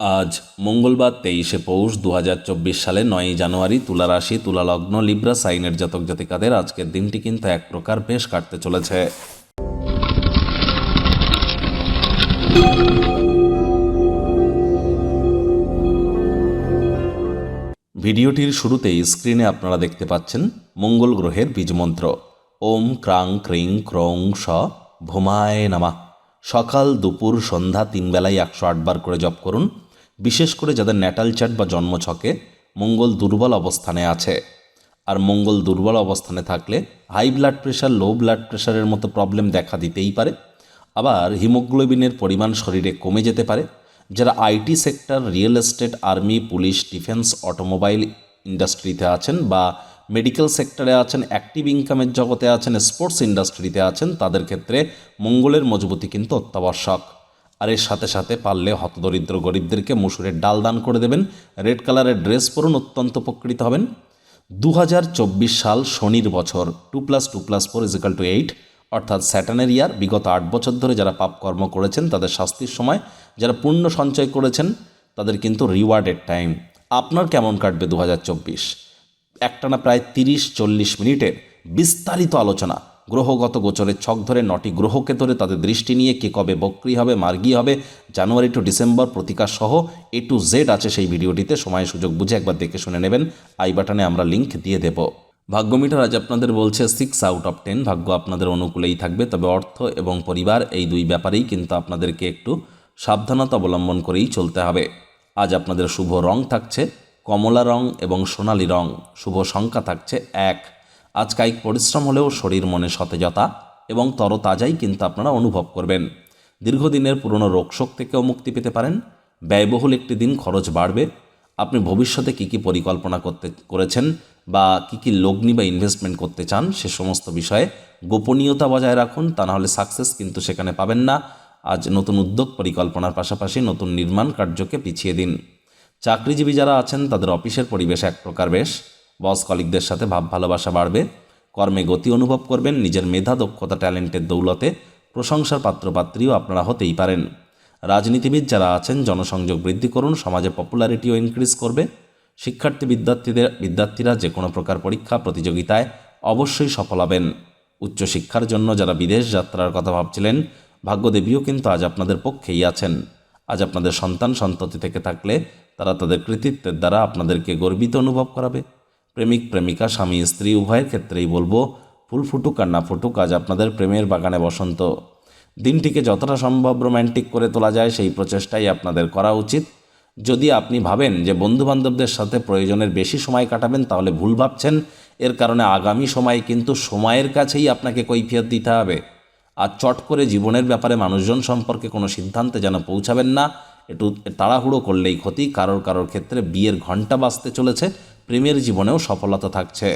আজ মঙ্গলবার তেইশে পৌষ দু হাজার চব্বিশ সালে নয়ই জানুয়ারি তুলা রাশি, তুলা লগ্ন, লিব্রা, সাইনের জাতক জাতিকাদের আজকের দিনটি কিন্তু এক প্রকার বেশ কাটতে চলেছে। ভিডিওটির শুরুতেই স্ক্রিনে আপনারা দেখতে পাচ্ছেন মঙ্গল গ্রহের বীজমন্ত্র। ওম ক্রাং ক্রিং ক্রং স ভুমায় নামা। সকাল দুপুর সন্ধ্যা তিন বেলায় একশো আটবার করে জপ করুন। বিশেষ করে যাদের ন্যাটাল চার্ট বা জন্মছকে মঙ্গল দুর্বল অবস্থানে আছে। আর মঙ্গল দুর্বল অবস্থানে থাকলে high blood pressure low blood প্রেশারের মতো প্রবলেম দেখা দিতেই পারে। আবার হিমোগ্লোবিনের পরিমাণ শরীরে কমে যেতে পারে, যারা IT sector real estate army police defence automobile ইন্ডাস্ট্রিতে আছেন বা মেডিকেল সেক্টরে আছেন অ্যাক্টিভ ইনকামের জগতে আছেন স্পোর্টস ইন্ডাস্ট্রিতে আছেন, তাদের ক্ষেত্রে মঙ্গলের মজবুতি কিন্তু অত্যাবশ্যক। আর এর সাথে সাথে পারলে হতদরিদ্র গরিবদেরকে মুসুরের ডাল দান করে দেবেন। রেড কালারের ড্রেস পরুন, অত্যন্ত উপকৃত হবেন। দু হাজার চব্বিশ সাল শনির বছর, two plus two plus four is equal two eight, অর্থাৎ স্যাটানের ইয়ার। বিগত আট বছর ধরে যারা পাপকর্ম করেছেন, তাদের শাস্তির সময়, যারা পুণ্য সঞ্চয় করেছেন, তাদের কিন্তু রিওয়ার্ডের টাইম। আপনার কেমন কাটবে দু হাজার চব্বিশ? একটানা প্রায় তিরিশ চল্লিশ মিনিটের বিস্তারিত আলোচনা। গ্রহগত গোচরের ছক ধরে নটি গ্রহকে ধরে তাদের দৃষ্টি নিয়ে কে কবে বক্রি হবে, মার্গী হবে, জানুয়ারি টু ডিসেম্বর প্রতিকার সহ এ টু জেড আছে সেই ভিডিওটিতে। সময় সুযোগ বুঝে একবার দেখে শুনে নেবেন। আই বাটনে আমরা লিংক দিয়ে দেব। ভাগ্যমিটার আজ আপনাদের বলছে সিক্স আউট অফ টেন ভাগ্য আপনাদের অনুকূলেই থাকবে। তবে অর্থ এবং পরিবার এই দুই ব্যাপারেই কিন্তু আপনাদেরকে একটু সাবধানতা অবলম্বন করেই চলতে হবে। আজ আপনাদের শুভ রং থাকছে, কমলা রং এবং সোনালি রং। শুভ সংখ্যা থাকছে এক। আজ কায়িক পরিশ্রম হলেও শরীর মনে সতেজতা এবং তরতাজাই কিন্তু আপনারা অনুভব করবেন। দীর্ঘদিনের পুরনো রোগশোক থেকেও মুক্তি পেতে পারেন। ব্যয়বহুল একটি দিন খরচ বাড়বে। আপনি ভবিষ্যতে কী কী পরিকল্পনা করতে, করেছেন বা কী কী লগ্নি বা ইনভেস্টমেন্ট করতে চান সে সমস্ত বিষয়ে গোপনীয়তা বজায় রাখুন। তা নাহলে সাকসেস কিন্তু সেখানে পাবেন না। আজ নতুন উদ্যোগ পরিকল্পনার পাশাপাশি নতুন নির্মাণ কার্যকে পিছিয়ে দিন। চাকরিজীবী যারা আছেন তাদের অফিসের পরিবেশ এক প্রকার বেশ। বস কলিকদের সাথে ভাব ভালোবাসা বাড়বে, কর্মে গতি অনুভব করবেন, নিজের মেধা, দক্ষতা, ট্যালেন্টের দৌলতে প্রশংসার পাত্রপাত্রীও আপনারা হতেই পারেন। রাজনীতিবিদ যারা আছেন, জনসংযোগ বৃদ্ধি করুন, সমাজে পপুলারিটিও ইনক্রিজ করবে। শিক্ষার্থী বিদ্যার্থীদের, বিদ্যার্থীরা যে কোনো প্রকার পরীক্ষা, প্রতিযোগিতায় অবশ্যই সফল হবেন। উচ্চশিক্ষার জন্য যারা বিদেশ যাত্রার কথা ভাবছিলেন, ভাগ্যদেবীও কিন্তু আজ আপনাদের পক্ষেই আছেন। আজ আপনাদের সন্তান সন্ততি থেকে থাকলে তারা তাদের কৃতিত্বের দ্বারা আপনাদেরকে গর্বিত অনুভব করাবে। প্রেমিক, প্রেমিকা, স্বামী, স্ত্রী, উভয়ের ক্ষেত্রেই বলব, ফুল ফুটুক আর না ফুটুক, আজ আপনাদের প্রেমের বাগানে বসন্ত। দিনটিকে যতটা সম্ভব রোম্যান্টিক করে তোলা যায়, সেই প্রচেষ্টাই আপনাদের করা উচিত। যদি আপনি ভাবেন যে বন্ধুবান্ধবদের সাথে প্রয়োজনের বেশি সময় কাটাবেন, তাহলে ভুল ভাবছেন। এর কারণে আগামী সময় কিন্তু সময়ের কাছেই আপনাকে কৈফিয়ত দিতে হবে। আর চট করে জীবনের ব্যাপারে মানুষজন সম্পর্কে কোনো সিদ্ধান্তে যেন পৌঁছাবেন না একটু তাড়াহুড়ো করলেই ক্ষতি। কারোর কারোর ক্ষেত্রে বিয়ের ঘণ্টা বাজতে চলেছে। প্রেমের জীবনেও সফলতা থাকছে।